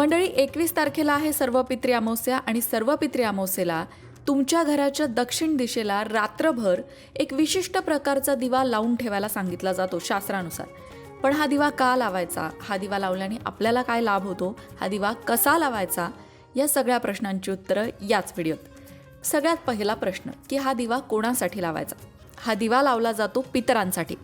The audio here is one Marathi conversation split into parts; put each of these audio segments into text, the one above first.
मंडळी एकवीस तारखेला आहे सर्व पित्री अमावस्या आणि सर्व पित्री अमावस्येला तुमच्या घराच्या दक्षिण दिशेला रात्रभर एक विशिष्ट प्रकारचा दिवा लावून ठेवायला सांगितला जातो शास्त्रानुसार. पण हा दिवा का लावायचा? हा दिवा लावल्याने आपल्याला काय लाभ होतो? हा दिवा कसा लावायचा? या सगळ्या प्रश्नांची उत्तरं याच व्हिडिओत. सगळ्यात पहिला प्रश्न की हा दिवा कोणासाठी लावायचा? हा दिवा लावला जातो पितरांसाठी.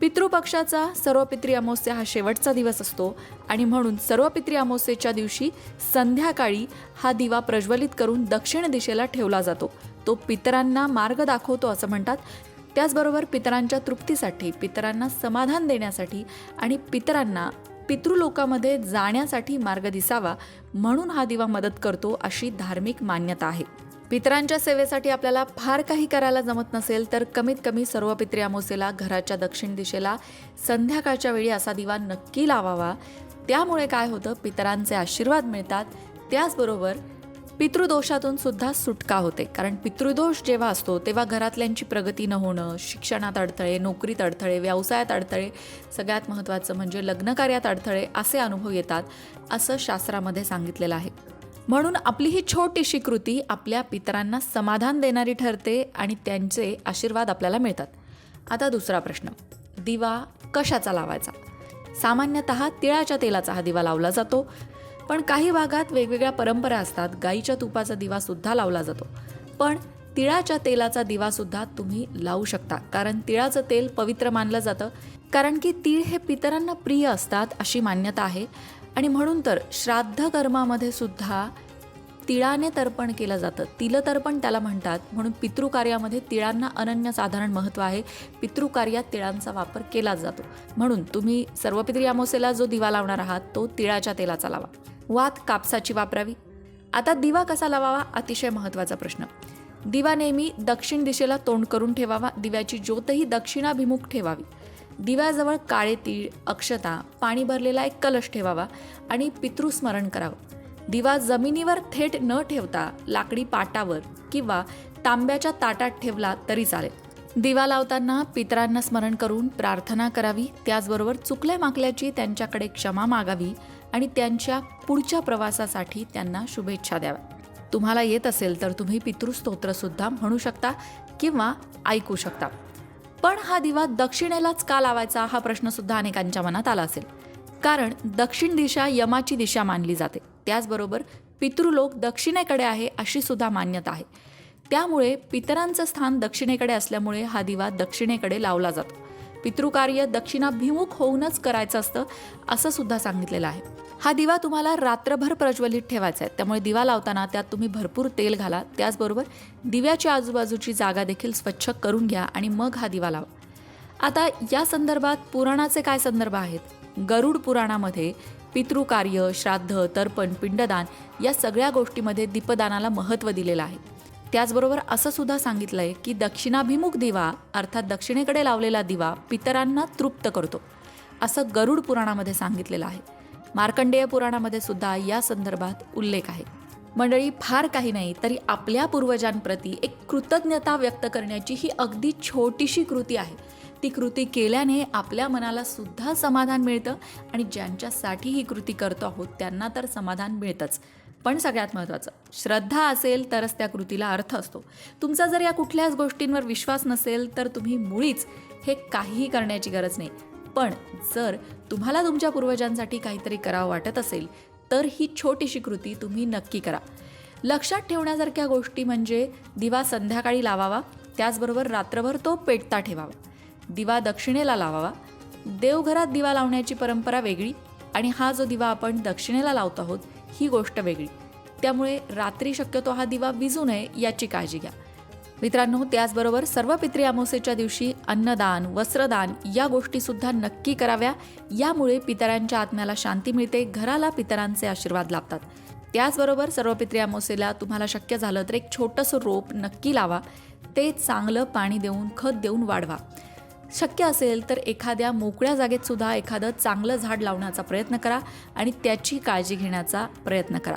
पितृपक्षाचा सर्व पित्री अमावस्या हा शेवटचा दिवस असतो आणि म्हणून सर्व पित्री अमावस्येच्या दिवशी संध्याकाळी हा दिवा प्रज्वलित करून दक्षिण दिशेला ठेवला जातो. तो पितरांना मार्ग दाखवतो असं म्हणतात. त्याचबरोबर पितरांच्या तृप्तीसाठी पितरांना समाधान देण्यासाठी आणि पितरांना पितृलोकामध्ये जाण्यासाठी मार्ग दिसावा म्हणून हा दिवा मदत करतो अशी धार्मिक मान्यता आहे. पितरांच्या सेवेसाठी आपल्याला फार काही करायला जमत नसेल तर कमीत कमी सर्व पित्री अमावस्येला घराच्या दक्षिण दिशेला संध्याकाळच्या वेळी असा दिवा नक्की लावावा. त्यामुळे काय होतं पितरांचे आशीर्वाद मिळतात. त्याचबरोबर पितृदोषातून सुद्धा सुटका होते. कारण पितृदोष जेव्हा असतो तेव्हा घरातल्यांची प्रगती न होणं शिक्षणात अडथळे नोकरीत अडथळे व्यवसायात अडथळे सगळ्यात महत्त्वाचं म्हणजे लग्नकार्यात अडथळे असे अनुभव येतात असं शास्त्रामध्ये सांगितलेलं आहे. म्हणून आपली ही छोटीशी कृती आपल्या पितरांना समाधान देणारी ठरते आणि त्यांचे आशीर्वाद आपल्याला मिळतात. आता दुसरा प्रश्न. दिवा कशाचा लावायचा? सामान्यतः तिळाच्या तेलाचा हा दिवा लावला जातो. पण काही भागात वेगवेगळ्या परंपरा असतात. गाईच्या तुपाचा दिवा सुद्धा लावला जातो. पण तिळाच्या तेलाचा दिवा सुद्धा तुम्ही लावू शकता. कारण तिळाचं तेल पवित्र मानलं जातं. कारण की तीळ हे पितरांना प्रिय असतात अशी मान्यता आहे. आणि म्हणून तर श्राद्ध कर्मामध्ये सुद्धा तिळाने तर्पण केलं जातं. तिलं तर्पण त्याला म्हणतात. म्हणून पितृकार्यामध्ये तिळांना अनन्यसाधारण महत्त्व आहे. पितृकार्यात तिळांचा वापर केला जातो. म्हणून तुम्ही सर्व पित्री अमावस्येला जो दिवा लावणार आहात तो तिळाच्या तेलाचा लावा. वात कापसाची वापरावी. आता दिवा कसा लावावा? अतिशय महत्त्वाचा प्रश्न. दिवा नेहमी दक्षिण दिशेला तोंड करून ठेवावा. दिव्याची ज्योतही दक्षिणाभिमुख ठेवावी. दिव्याजवळ काळे तीळ अक्षता पाणी भरलेला एक कलश ठेवावा आणि पितृस्मरण करावं. दिवा जमिनीवर थेट न ठेवता लाकडी पाटावर किंवा तांब्याच्या ताटात ठेवला तरी चालेल. दिवा लावताना पितरांना स्मरण करून प्रार्थना करावी त्याचबरोबर चुकल्या माकल्याची त्यांच्याकडे क्षमा मागावी आणि त्यांच्या पुढच्या प्रवासासाठी त्यांना शुभेच्छा द्याव्या. तुम्हाला येत असेल तर तुम्ही पितृस्तोत्रसुद्धा म्हणू शकता किंवा ऐकू शकता. पण हा दिवा दक्षिणेलाच का लावायचा हा प्रश्न सुद्धा अनेकांच्या मनात आला असेल. कारण दक्षिण दिशा यमाची दिशा मानली जाते. त्याचबरोबर पितृलोक दक्षिणेकडे आहे अशी सुद्धा मान्यता आहे. त्यामुळे पितरांचं स्थान दक्षिणेकडे असल्यामुळे हा दिवा दक्षिणेकडे लावला जातो. पितृकार्य दक्षिणाभिमुख होऊनच करायचं असतं असं सुद्धा सांगितलेलं आहे. हा दिवा तुम्हाला रात्रभर प्रज्वलित ठेवायचा आहे. त्यामुळे दिवा लावताना त्यात तुम्ही भरपूर तेल घाला. त्याचबरोबर दिव्याच्या आजूबाजूची जागा देखील स्वच्छ करून घ्या आणि मग हा दिवा लावा. आता या संदर्भात पुराणाचे काय संदर्भ आहेत? गरुड पुराणामध्ये पितृकार्य श्राद्ध तर्पण पिंडदान या सगळ्या गोष्टीमध्ये दीपदानाला महत्त्व दिलेलं आहे. त्याचबरोबर असं सुद्धा सांगितलं आहे की दक्षिणाभिमुख दिवा अर्थात दक्षिणेकडे लावलेला दिवा पितरांना तृप्त करतो. असं गरुड पुराणामध्ये सांगितलेलं आहे. मार्कंडेय पुराणामध्ये सुद्धा या संदर्भात उल्लेख आहे. मंडळी फार काही नाही तरी आपल्या पूर्वजांप्रती एक कृतज्ञता व्यक्त करण्याची ही अगदी छोटीशी कृती आहे. ती कृती केल्याने आपल्या मनाला सुद्धा समाधान मिळतं आणि ज्यांच्यासाठी ही कृती करतो आहोत त्यांना तर समाधान मिळतंच. पण सगळ्यात महत्त्वाचं श्रद्धा असेल तरच त्या कृतीला अर्थ असतो. तुमचा जर या कुठल्याच गोष्टींवर विश्वास नसेल तर तुम्ही मुळीच हे काहीही करण्याची गरज नाही. पण जर तुम्हाला तुमच्या पूर्वजांसाठी काहीतरी करावं वाटत असेल तर ही छोटीशी कृती तुम्ही नक्की करा. लक्षात ठेवण्यासारख्या गोष्टी म्हणजे दिवा संध्याकाळी लावावा त्याचबरोबर रात्रभर तो पेटता ठेवावा. दिवा दक्षिणेला लावावा. देवघरात दिवा लावण्याची परंपरा वेगळी आणि हा जो दिवा आपण दक्षिणेला लावत आहोत ही गोष्ट वेगळी. त्यामुळे रात्री शक्यतो हा दिवा विजू नये याची काळजी घ्या. मित्रांनो त्याचबरोबर सर्व पित्री अमावस्येच्या दिवशी अन्नदान वस्त्रदान या गोष्टीसुद्धा नक्की कराव्या. यामुळे पितरांच्या आत्म्याला शांती मिळते घराला पितरांचे आशीर्वाद लाभतात. त्याचबरोबर सर्व पित्री अमावस्येला तुम्हाला शक्य झालं तर एक छोटंसं रोप नक्की लावा. ते चांगलं पाणी देऊन खत देऊन वाढवा. शक्य असेल तर एखाद्या मोकळ्या जागेत सुद्धा एखादं चांगलं झाड लावण्याचा प्रयत्न करा आणि त्याची काळजी घेण्याचा प्रयत्न करा.